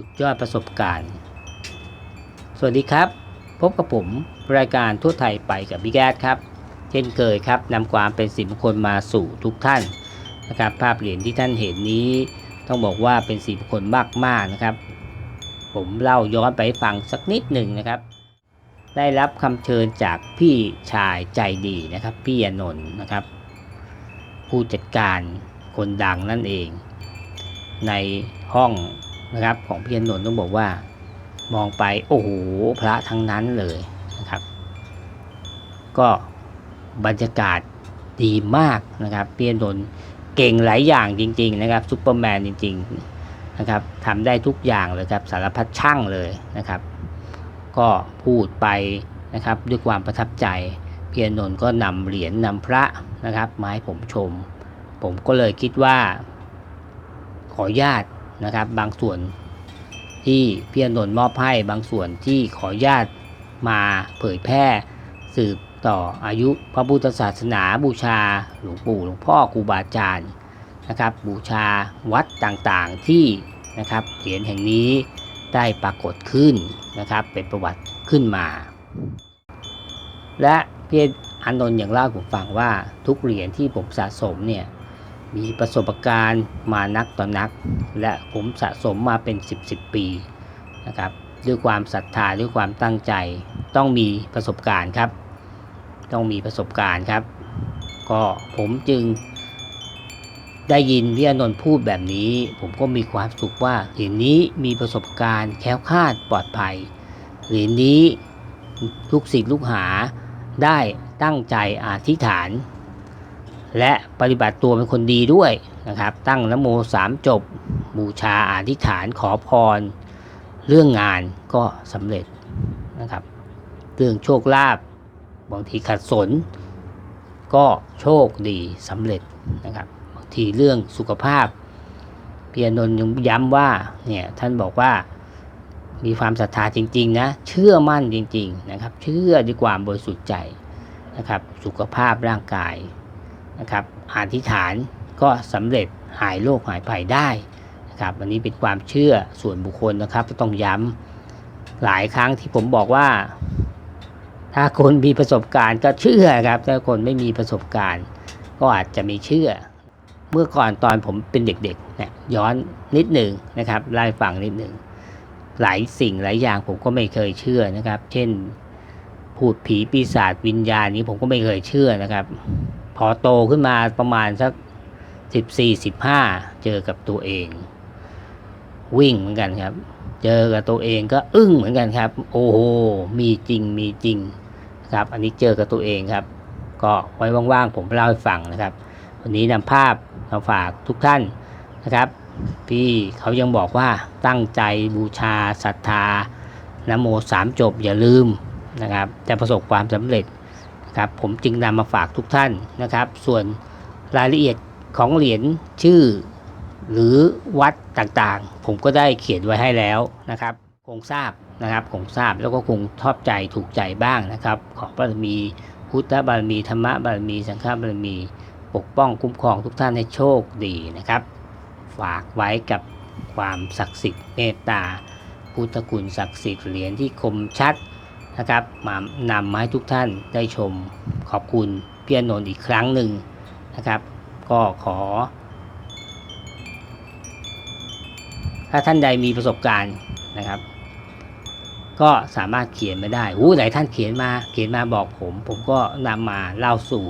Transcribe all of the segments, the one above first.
สุดยอดประสบการณ์ สวัสดีครับ พบกับผมรายการทั่วไทยไปกับบิ๊กแอดครับ เช่นเคยครับนำความเป็นสิริมงคลมาสู่ทุกท่านนะครับ ภาพเหรียญที่ท่านเห็นนี้ ต้องบอกว่าเป็นสิริมงคลมากๆนะครับ ผมเล่าย้อนไปฟังสักนิดหนึ่งนะครับ ได้รับคำเชิญจากพี่ชายใจดีนะครับ พี่อนนท์นะครับ ผู้จัดการคนดังนั่นเอง ในห้อง นะครับ ของพี่อนนท์ต้องบอกว่ามองไปโอ้โหพระทั้งนั้นเลยนะครับ ก็บรรยากาศดีมากนะครับพี่อนนท์เก่งหลายอย่างจริง ๆ นะครับซูเปอร์แมนจริง ๆนะครับทำได้ทุกอย่างเลยครับสารพัดช่างเลยนะครับ ก็พูดไปนะครับด้วยความประทับใจพี่อนนท์ก็นำเหรียญนำพระนะครับมาให้ผมชม ผมก็เลยคิดว่า ขออนุญาต นะครับ บางส่วนที่พี่อนนท์มอบให้บางส่วนที่ขอญาตมาเผยแพร่สืบต่ออายุพระพุทธศาสนาบูชาหลวงปู่หลวงพ่อครูบาอาจารย์นะครับ บูชาวัดต่างๆที่นะครับเหรียญแห่งนี้ได้ปรากฏขึ้นนะครับ เป็นประวัติขึ้นมา และพี่อนนท์อย่างเล่าผมฟังว่าทุกเหรียญที่ผมสะสมเนี่ย มีประสบการณ์มานักต่อนัก และผมสะสมมาเป็น 10บสปีนะครับด้วยความศรัทธาด้วยความตั้งใจ ต้องมีประสบการณ์ครับ ต้องมีประสบการณ์ครับ ก็ผมจึงได้ยินพี่อนนท์พูดแบบนี้ ผมก็มีความสุขว่าเหรียญนี้มีประสบการณ์แค้วคาดปลอดภัยเหรียญนี้ลูกศิษย์ลูกหาได้ตั้งใจอธิษฐาน และปฏิบัติตัวเป็นคนดีด้วยนะครับ ตั้งนโมสามจบ บูชาอธิษฐานขอพร เรื่องงานก็สำเร็จนะครับ เรื่องโชคลาภบางทีขัดสน ก็โชคดีสำเร็จนะครับบางทีเรื่องสุขภาพเพียนนท์ยังย้ำว่าเนี่ยท่านบอกว่ามีความศรัทธาจริงๆนะเชื่อมั่นจริง ๆนะครับ เชื่อด้วยความบริสุทธิ์ใจนะครับ สุขภาพร่างกาย นะครับอธิษฐานก็สำเร็จหายโรคหายภัยได้นะครับอันนี้เป็นความเชื่อส่วนบุคคลนะครับต้องย้ำหลายครั้งที่ผมบอกว่า ถ้าคนมีประสบการณ์ก็เชื่อครับถ้าคนไม่มีประสบการณ์ ก็อาจจะไม่เชื่อ เมื่อก่อนตอนผมเป็นเด็กๆเนี่ยย้อนนิดหนึ่งนะครับไล่ฟังนิดหนึ่งหลายสิ่งหลายอย่างผมก็ไม่เคยเชื่อนะครับ เช่น พูดผีปีศาจวิญญาณนี้ผมก็ไม่เคยเชื่อนะครับ พอโตขึ้นมาประมาณสักสิบสี่สิบห้าเจอกับตัวเอง วิ่งเหมือนกันครับ เจอกับตัวเองก็อึ้งเหมือนกันครับ โอ้โหมีจริงมีจริงครับ อันนี้เจอกับตัวเองครับ ก็ไว้ว่างๆผมเล่าให้ฟังนะครับ วันนี้นำภาพมาฝากทุกท่านนะครับพี่เขายังบอกว่าตั้งใจบูชาศรัทธานโมสามจบอย่าลืมนะครับ จะประสบความสำเร็จ ครับผมจึงนำมาฝากทุกท่านนะครับ ส่วนรายละเอียดของเหรียญชื่อ หรือวัดต่างๆ ผมก็ได้เขียนไว้ให้แล้วนะครับ คงทราบนะครับคงทราบแล้วก็คงชอบใจถูกใจบ้างนะครับ ขอบารมีพุทธบารมีธรรมบารมี สังฆบารมี ปกป้องคุ้มครองทุกท่านให้โชคดีนะครับ ฝากไว้กับความศักดิ์สิทธิ์เมตตาพุทธคุณศักดิ์สิทธิ์เหรียญที่คมชัด นะครับมานำมาให้ทุกท่านได้ชมขอบคุณพี่อนนท์อีกครั้งหนึ่งนะครับ ก็ขอ ถ้าท่านใดมีประสบการณ์นะครับ ก็สามารถเขียนมาได้อู้หลายท่านเขียนมาเขียนมาบอกผม ผมก็นำมาเล่าสู่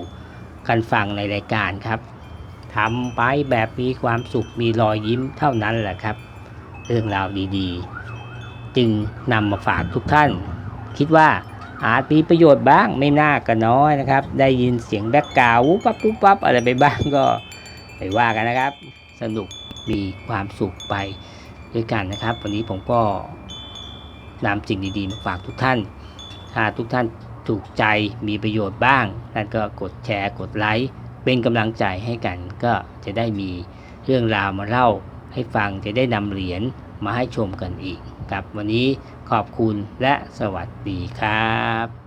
กันฟังในรายการครับทำไปแบบมีความสุขมีรอยยิ้มเท่านั้นแหละครับ เรื่องราวดีๆ จึงนำมาฝากทุกท่าน คิดว่าอาจมีประโยชน์บ้างไม่น่าก็น้อยนะครับ ได้ยินเสียงแบ็กกราวปั๊บปุ๊บปั๊บอะไรไปบ้างก็ไปว่ากันนะครับ สนุกมีความสุขไปด้วยกันนะครับ วันนี้ผมก็นำสิ่งดีๆมาฝากทุกท่าน ถ้าทุกท่านถูกใจมีประโยชน์บ้างท่านก็กดแชร์กดไลค์เป็นกำลังใจให้กัน ก็จะได้มีเรื่องราวมาเล่าให้ฟังจะได้นำเหรียญมาให้ชมกันอีกครับวันนี้ ขอบคุณและสวัสดีครับ